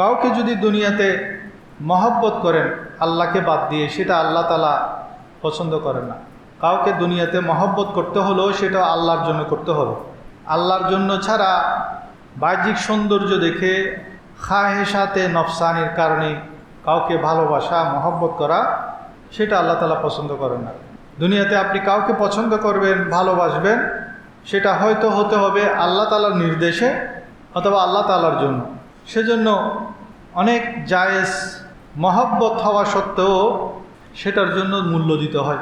কাউকে যদি দুনিয়াতে মহব্বত করেন, আল্লাহকে বাদ দিয়ে, সেটা আল্লাহ তালা পছন্দ করেন না। কাউকে দুনিয়াতে মহব্বত করতে হলেও সেটা আল্লাহর জন্য করতে হবে। আল্লাহর জন্য ছাড়া বাহ্যিক সৌন্দর্য দেখে খাহেসাতে নফসানির কারণে কাউকে ভালোবাসা, মহব্বত করা, সেটা আল্লাহ তালা পছন্দ করেন না। দুনিয়াতে আপনি কাউকে পছন্দ করবেন, ভালোবাসবেন, সেটা হয়তো হতে হবে আল্লাহ তালার নির্দেশে অথবা আল্লাহ তালার জন্য। সেজন্য অনেক জায়েজ মহব্বত হওয়া সত্ত্বেও সেটার জন্য মূল্য দিতে হয়।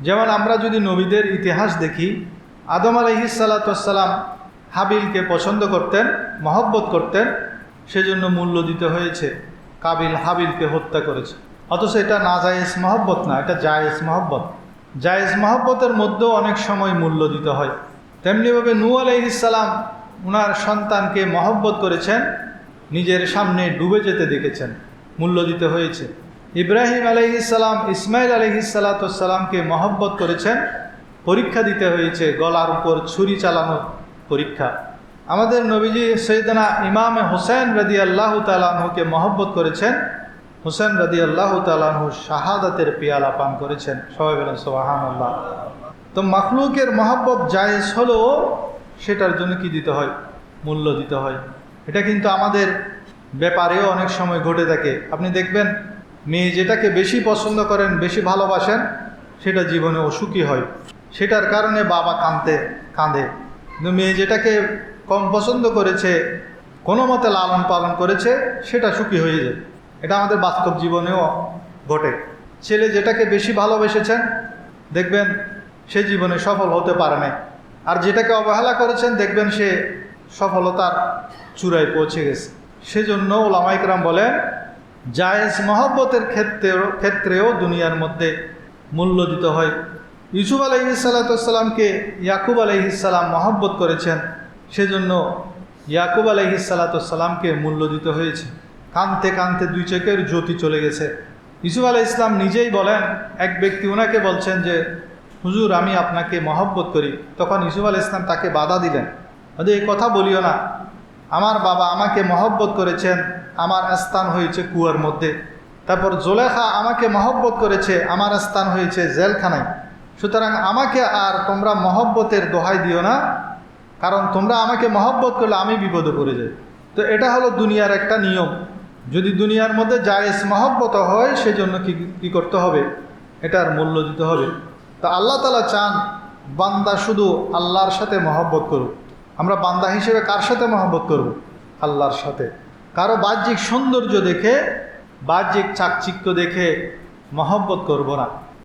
যেমন আমরা যদি নবীদের ইতিহাস দেখি, আদম আলহিসাল্লাতাম হাবিলকে পছন্দ করতেন, মহব্বত করতেন, সেজন্য মূল্য দিতে হয়েছে। কাবিল হাবিলকে হত্যা করেছে। অথচ এটা না জায়েজ মহব্বত না, এটা জায়েজ মহব্বত। জায়েজ মহব্বতের মধ্যেও অনেক সময় মূল্য দিতে হয়। তেমনিভাবে নু আলাইসালাম ওনার সন্তানকে মহব্বত করেছেন নিজের সামনে ডুবে যেতে দেখেছেন, মূল্য দিতে হয়েছে। ইব্রাহিম আলহিসাল্লাম ইসমাইল আলহিসাল্লাতামকে মহব্বত করেছেন, পরীক্ষা দিতে হয়েছে, গলার উপর ছুরি চালানোর পরীক্ষা। আমাদের নবীজি সৈয়দনা ইমাম হোসেন রদি আল্লাহ তালাহুকে মহব্বত করেছেন হোসেন রদি আল্লাহ তালাহু শাহাদাতের পিয়ালা পান করেছেন। সবাই সোহান আল্লাহ তো মখলুকের মহব্বত জায়েজ হলেও সেটার জন্য কি দিতে হয়? মূল্য দিতে হয়। এটা কিন্তু আমাদের ব্যাপারেও অনেক সময় ঘটে থাকে। আপনি দেখবেন, মেয়ে যেটাকে বেশি পছন্দ করেন, বেশি ভালোবাসেন, সেটা জীবনে অসুখী হয়। সেটার কারণে বাবা কাঁদতে, কাঁদে। কিন্তু মেয়ে যেটাকে কম পছন্দ করেছে, কোনো মতে লালন পালন করেছে, সেটা সুখী হয়ে যায়। এটা আমাদের বাস্তব জীবনেও ঘটে। ছেলে যেটাকে বেশি ভালোবেসেছেন, দেখবেন সে জীবনে সফল হতে পারে না আর যেটাকে অবহেলা করেছেন, দেখবেন সে সফলতার চূড়ায় পৌঁছে গেছে। সেজন্য ওলামাইকরাম বলেন, জায়েজ মহব্বতের ক্ষেত্রেও ক্ষেত্রেও দুনিয়ার মধ্যে মূল্য দিতে হয়। ইউসুফ আলহিসাল্লাতামকে ইয়াকুব আলহিসাল্লাম মহব্বত করেছেন, সেজন্য ইয়াকুব আলহিসাল্লাতামকে মূল্য দিতে হয়েছে। কানতে কানতে দুই চোখের জ্যোতি চলে গেছে। ইসুফ আলাহ ইসলাম নিজেই বলেন, এক ব্যক্তি ওনাকে বলছেন যে, হুজুর, আমি আপনাকে মহব্বত করি। তখন ইসুফ আল ইসলাম তাকে বাধা দিলেন। এই কথা বলিও না। আমার বাবা আমাকে মহব্বত করেছেন, আমার স্থান হয়েছে কুয়ার মধ্যে। তারপর জোলেখা আমাকে মহব্বত করেছে, আমার স্থান হয়েছে জেলখানায়। সুতরাং আমাকে আর তোমরা মহব্বতের দোহাই দিও না, কারণ তোমরা আমাকে মহব্বত করলে আমি বিপদে পড়ে যাই। তো এটা হলো দুনিয়ার একটা নিয়ম। যদি দুনিয়ার মধ্যে জায়েজ মহব্বত হয়, সেজন্য কি, কী করতে হবে? এটার মূল্য দিতে হবে। তা আল্লাহ তালা চান, বান্দা শুধু আল্লাহর সাথে মহব্বত করুক। আমরা বান্দা হিসেবে কার সাথে মহব্বত করব? আল্লাহর সাথে। কারও বাহ্যিক সৌন্দর্য দেখে, বাহ্যিক চাকচিক্য দেখে মহব্বত করব না।